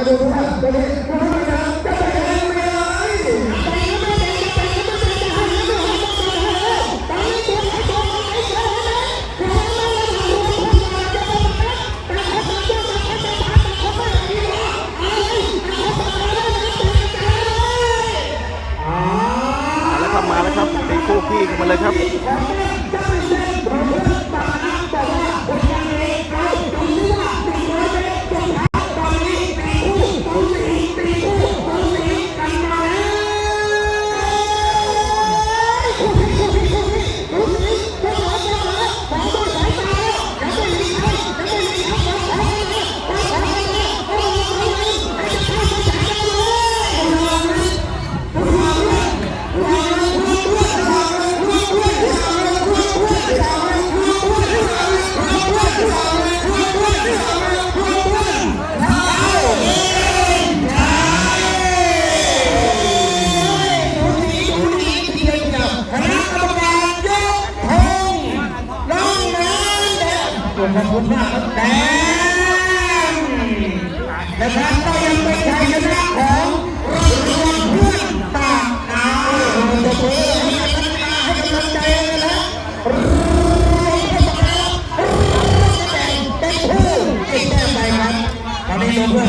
มาดูครับตอนนี้ผู้บริหารจะไปแข่งไปเลยอ่ามาแล้วครับมาแล้วครับเป็นคู่พี่กันมาเลยครับ ตัวกระสุนมกแดงนะครับก็ยังเป็นชัยชนะของรวมเพื่อนต่างดาวตัวเองให้กำลังใจและรวนแล้วรวมกันเป็นผู้ติดแต้มไปครับตอนนี้เพื่